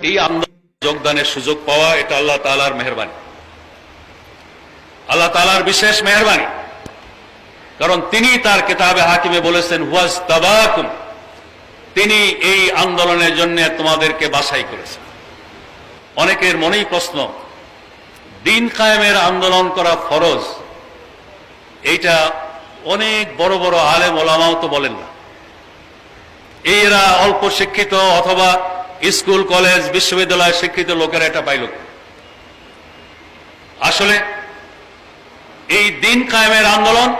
এই আন্দোলন যোগদানের সুযোগ পাওয়া এটা আল্লাহ তালার মেহরবানি। আল্লাহ তালার বিশেষ মেহরবানি। কারণ তিনি তার কিতাবে হাকিমে বলেছেন, হুয়াজ তাবাকুম। তিনি এই আন্দোলনের জন্য তোমাদেরকে বাছাই করেছেন। অনেকের মনেই প্রশ্ন, দিন কায়েমের আন্দোলন করা ফরজ? এইটা অনেক বড় বড় আলেম ওলামাও তো বলেন না। এরা অল্প শিক্ষিত অথবা স্কুল, কলেজ, বিশ্ববিদ্যালয় শিক্ষিত লোকেরা এটা পাইল। আসলে এই দিন কায়েমের আন্দোলন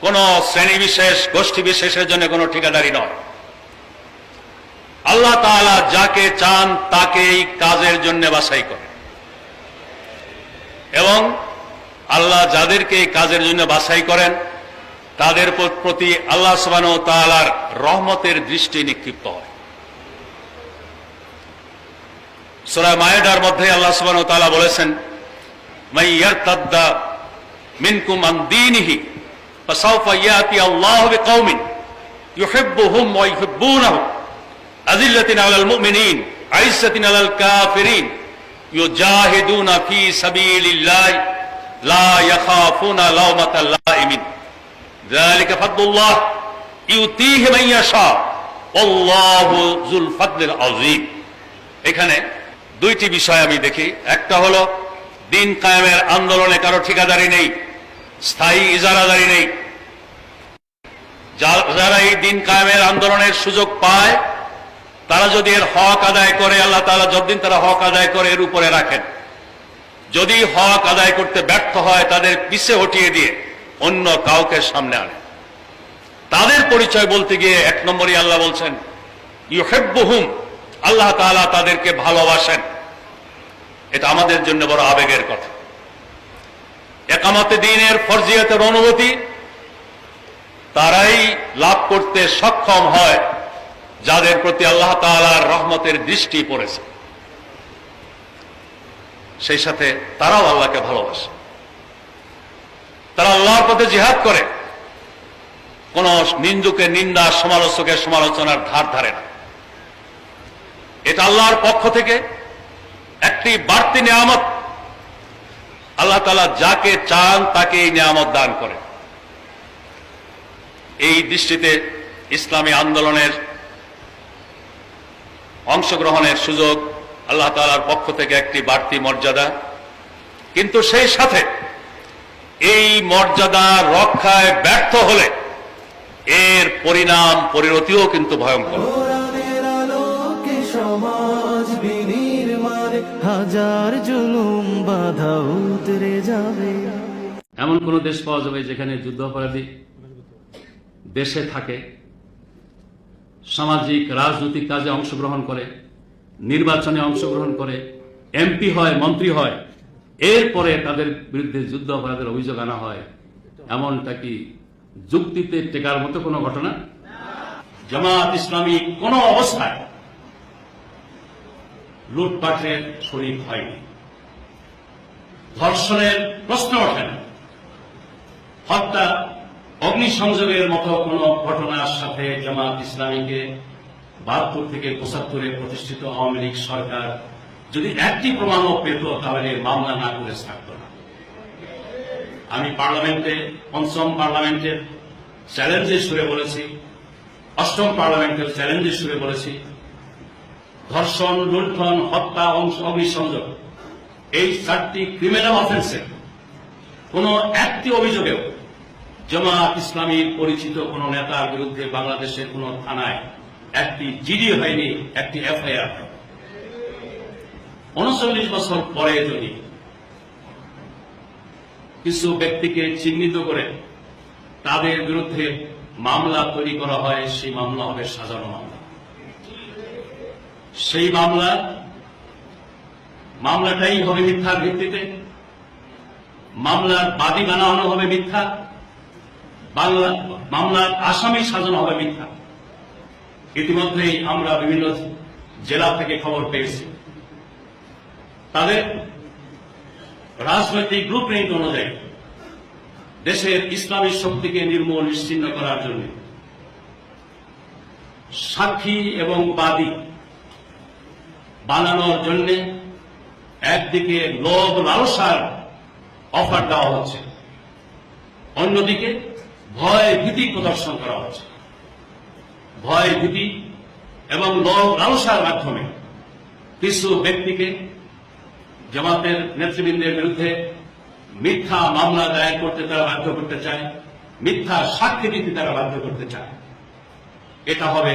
কোন শ্রেণি বিশেষ গোষ্ঠী বিশেষের জন্য কোনো ঠিকাদারি নয়। আল্লাহ তাআলা যাকে চান তাকে এই কাজের জন্য বাছাই করে। এবং আল্লাহ যাদেরকে এই কাজের জন্য বাছাই করেন, তাদের প্রতি আল্লাহ সুবাহ তালার রহমতের দৃষ্টি নিক্ষিপ্ত হয়। সুরায় মায়েদার মধ্যে আল্লাহ সুবাহ তালা বলেছেন মাই ইয়ারতাদ্দা মিনকুম আন দীনিহি فسوف ياتي الله بقوم يحبهم ويحبونه أذلة على المؤمنين عزة على الكافرين يجاهدون في سبيل الله لا يخافون لومة لائم ذلك فضل الله يؤتيه من يشاء والله ذو الفضل العظيم এখানে দুইটি বিষয় আমি দেখি। একটা হলো, দিন কায়েমের আন্দোলনে কারও ঠিকাদারি নেই, স্থায়ী ইজারাদারি নেই। যারা এই দিন কায়েমের আন্দোলনের সুযোগ পায়, তারা যদি এর হক আদায় করে, আল্লাহ তাআলা যতদিন তারা হক আদায় করে, এর উপরে রাখেন। যদি হক আদায় করতে ব্যর্থ হয়, তাদের পিছে হটিয়ে দিয়ে অন্য কাউকে সামনে আনে তাদের পরিচয় বলতে গিয়ে এক নম্বরই আল্লাহ বলছেন, ইউহেব্বুহুম আল্লাহ তাআলা তাদেরকে ভালোবাসেন। এটা আমাদের জন্য বড় আবেগের কথা। একামতে দিনের ফরজিয়তের অনুভূতি, তারাই লাভ করতে সক্ষম হয় যাদের প্রতি আল্লাহ তাআলার রহমতের দৃষ্টি পড়েছে। সেই সাথে তারাও আল্লাহকে ভালোবাসে। তারা আল্লাহর পথে জিহাদ করে। কোন নিন্দুকে, নিন্দা, সমালোচকের সমালোচনার ধার ধারে না। এটা আল্লাহর পক্ষ থেকে একটি বাড়তি নিয়ামত। আল্লাহ তালা যাকে চান তাকে এই নিয়ামত দান করে এই দৃষ্টিতে ইসলামী আন্দোলনের অংশগ্রহণের সুযোগ আল্লাহ তালার পক্ষ থেকে একটি বাড়তি মর্যাদা। কিন্তু সেই সাথে এই মর্যাদা রক্ষায় ব্যর্থ হলে এর পরিণাম, পরিণতিও কিন্তু ভয়ঙ্কর। সমাজ বিনির্মাণে হাজার জুলুম বাধা উতরে যাবে। এমন কোন দেশ পাওয়া যাবে যেখানে যুদ্ধ অপরাধী দেশে থাকে, সামাজিক, রাজনৈতিক কাজে অংশগ্রহণ করে, নির্বাচনে অংশগ্রহণ করে এমপি হয়, মন্ত্রী হয়, এরপরে তাদের বিরুদ্ধে যুদ্ধ অপরাধের অভিযোগ আনা হয়। এমনটা কি যুক্তিতে টেকার মতো কোনো ঘটনা? জামাত ইসলামী কোন অবস্থায় লুটপাটের শরীর হয়নি। ধর্ষণের প্রশ্ন ওঠে না। হত্যা, অগ্নিসংযোগের মতো কোন ঘটনার সাথে জামাত ইসলামীকে বাহাত্তর থেকে পঁচাত্তরে প্রতিষ্ঠিত আওয়ামী লীগ সরকার যদি একটি প্রমাণও পেত, তাহলে মামলা না করে থাকত না। আমি পার্লামেন্টে, পঞ্চম পার্লামেন্টের চ্যালেঞ্জের সুরে বলেছি, অষ্টম পার্লামেন্টের চ্যালেঞ্জের সুরে বলেছি ধর্ষণ, লুণ্ঠন, হত্যা অগ্নিসংযোগ, এই চারটি ক্রিমিনাল অফেন্সে কোন একটি অভিযোগেও জামাত ইসলামীর পরিচিত কোন নেতার বিরুদ্ধে বাংলাদেশের কোন থানায় একটি জিডি হয়নি, একটি এফআইআর। উনচল্লিশ বছর পরে যদি কিছু ব্যক্তিকে চিহ্নিত করে তাদের বিরুদ্ধে মামলা তৈরি করা হয়, সেই মামলা হবে সাজানো মামলা। সেই মামলা, মামলাটাই হবে মিথ্যার ভিত্তিতে। মামলার বাদী বানানো হবে মিথ্যা। বাংলা, মামলার আসামি সাজানো হবে মিথ্যা। ইতিমধ্যেই আমরা বিভিন্ন জেলা থেকে খবর পেয়েছি। তাদের রাজনৈতিক ব্লুপ্রিন্ট অনুযায়ী দেশের ইসলামী শক্তিকে নির্মূল নিশ্চিন্ন করার জন্য সাক্ষী এবং বাদী বানানোর জন্য একদিকে লোভ লালসার অফার দেওয়া হচ্ছে, অন্যদিকে ভয় ভীতি প্রদর্শন করা হচ্ছে। ভয় ভীতি এবং লোভ লালসার মাধ্যমে কিছু ব্যক্তিকে জামাতের নেতৃবৃন্দের বিরুদ্ধে মিথ্যা মামলা দায়ের করতে তারা বাধ্য করতে চায়, মিথ্যা সাক্ষী দিতে তারা বাধ্য করতে চায়। এটা হবে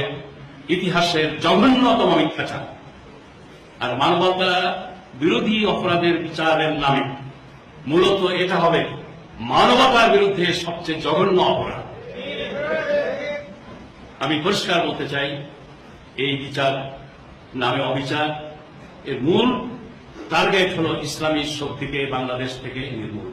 ইতিহাসের জঘন্যতম মিথ্যাচার। আর মানবতা বিরোধী অপরাধের বিচারের নামে মূলত এটা হবে মানবতার বিরুদ্ধে সবচেয়ে জঘন্য অপরাধ আমি পরিষ্কার বলতে চাই, এই বিচার নামে অবিচার এর মূল টার্গেট হল ইসলামী শক্তিকে বাংলাদেশ থেকে নির্মূল।